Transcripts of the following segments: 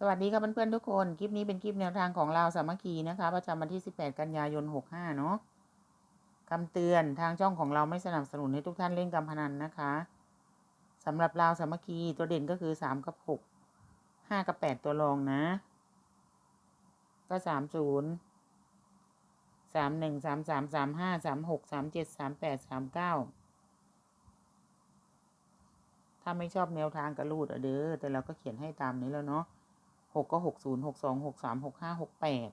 สวัสดีครับเพื่อนๆทุกคน คลิปนี้เป็นคลิปแนวทางของเราสามัคคีนะคะ ประจำวันที่ 18 กันยายน 65 เนาะคำเตือนทางช่องของเราไม่สนับสนุนให้ทุกท่านเล่นการพนันนะคะสำหรับเราสามัคคีตัวเด่นก็คือ 3 กับ 6 5 กับ 8 ตัวรองนะ ก็ 30 31 33 35 36 37 38 39 ถ้าไม่ชอบแนวทางกระลูดอะเด้อแต่เราก็เขียนให้ตามนี้แล้วเนาะ หกก็หกศูนย์หกสองหกสามหกห้าหกแปด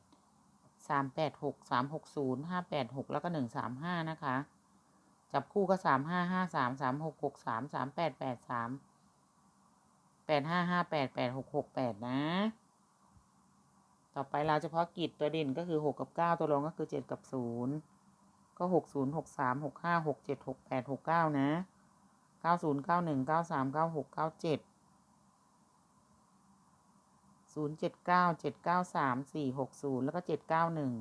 สามแปดหกสามหกศูนย์ห้าแปดหกแล้วก็หนึ่งสามห้านะคะ จับคู่ก็สามห้าห้าสามสามหกหกสามสามแปดแปดสามแปดห้าห้าแปดแปดหกหกแปดนะ ต่อไปเราเฉพาะกิจตัวเด่นก็คือหกกับเก้าตัวรองก็คือเจ็ดกับศูนย์ก็หกศูนย์หกสามหกห้าหกเจ็ดหกแปดหกเก้านะเก้าศูนย์เก้าหนึ่งเก้าสามเก้าหกเก้าเจ็ด ศูนย์เจ็ดเก้าเจ็ดเก้าสามสี่หกศูนย์แล้วก็เจ็ดเก้าหนึ่ง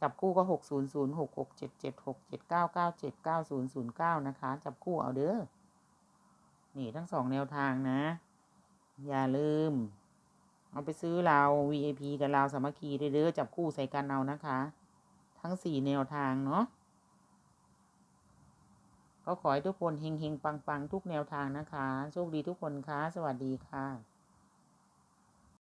จับคู่ก็หกศูนย์ศูนย์หกหกเจ็ดเจ็ดหกเจ็ดเก้าเก้าเจ็ดเก้าศูนย์ศูนย์เก้านะคะ จับคู่เอาเด้อ นี่ทั้งสองแนวทางนะ อย่าลืม เอาไปซื้อเรา VIP กับเราสามัคคีเด้อจับคู่ใส่กันเอานะคะ ทั้งสี่แนวทางเนาะก็ขอให้ทุกคนเฮงๆ ปังๆ ทุกแนวทางนะคะ โชคดีทุกคนค่ะ สวัสดีค่ะ